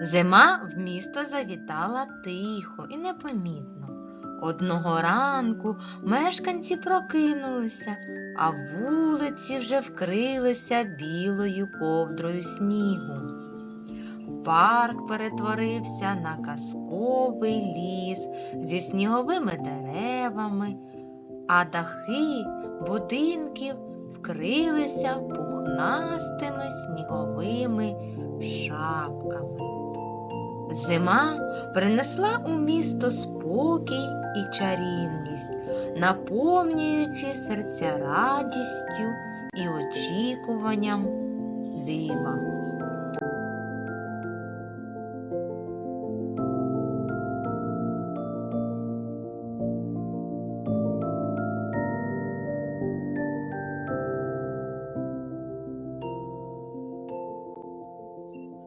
Зима в місто завітала тихо і непомітно. Одного ранку мешканці прокинулися, а вулиці вже вкрилися білою ковдрою снігу. Парк перетворився на казковий ліс зі сніговими деревами, а дахи будинків вкрилися пухнастими сніговими шапками. Зима принесла у місто спокій і чарівність, наповнюючи серця радістю і очікуванням дива.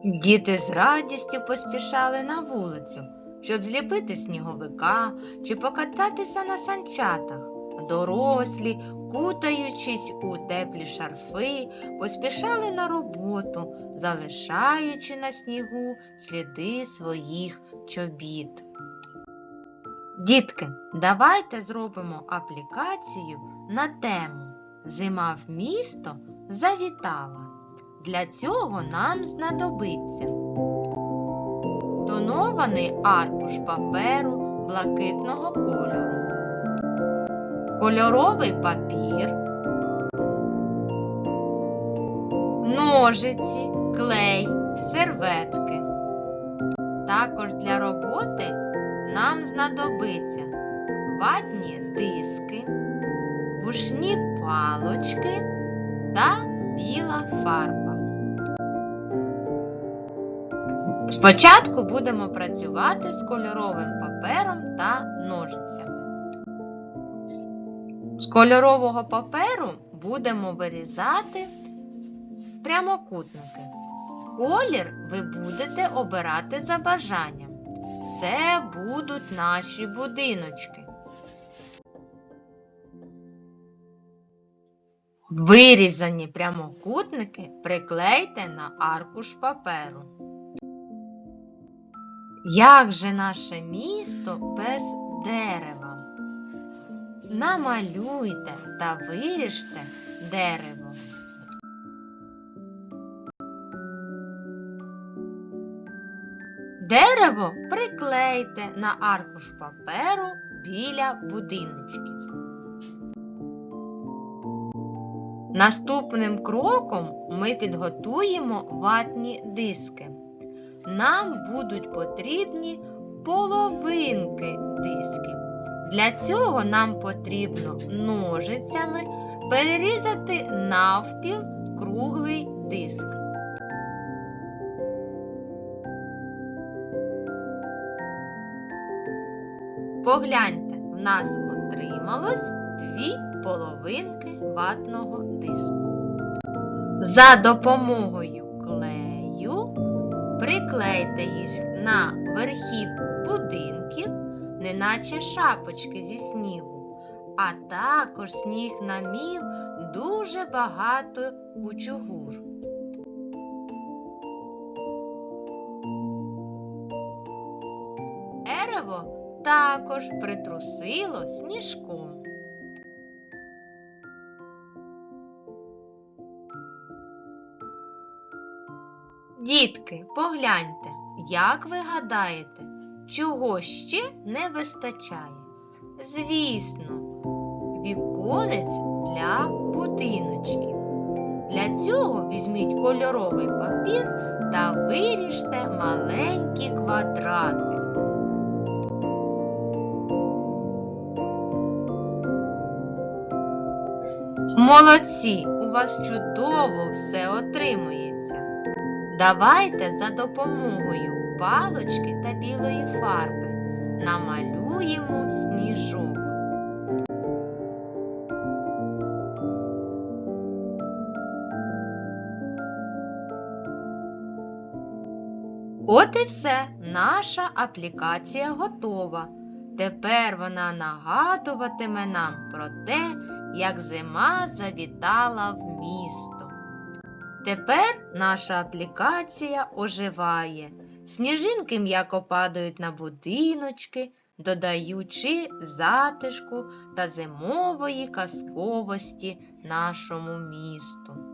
Діти з радістю поспішали на вулицю, щоб зліпити сніговика чи покататися на санчатах. Дорослі, кутаючись у теплі шарфи, поспішали на роботу, залишаючи на снігу сліди своїх чобіт. Дітки, давайте зробимо аплікацію на тему Зима в місто завітала. Для цього нам знадобиться тонований аркуш паперу блакитного кольору, кольоровий папір, ножиці, клей, серветки. Також для роботи нам знадобиться ватні диски, вушні палочки та біла фарба. Спочатку будемо працювати з кольоровим папером та ножицями. З кольорового паперу будемо вирізати прямокутники. Колір ви будете обирати за бажанням. Це будуть наші будиночки. Вирізані прямокутники приклейте на аркуш паперу. Як же наше місто без дерева? Намалюйте та виріжте дерево. Дерево приклейте на аркуш паперу біля будиночків. Наступним кроком ми підготуємо ватні диски. Нам будуть потрібні половинки дисків. Для цього нам потрібно ножицями перерізати навпіл круглий диск. Погляньте, в нас отрималось дві половинки ватного диску. За допомогою приклейте їх на верхівку будинків, неначе шапочки зі снігу, а також сніг намів дуже багато кучугур. Дерево також притрусило сніжком. Дітки, погляньте, як ви гадаєте, чого ще не вистачає? Звісно, віконець для будиночків. Для цього візьміть кольоровий папір та виріжте маленькі квадрати. Молодці! У вас чудово все отримується. Давайте за допомогою палочки та білої фарби намалюємо сніжок. От і все, наша аплікація готова. Тепер вона нагадуватиме нам про те, як зима завітала в місто. Тепер наша аплікація оживає. Сніжинки м'яко падають на будиночки, додаючи затишку та зимової казковості нашому місту.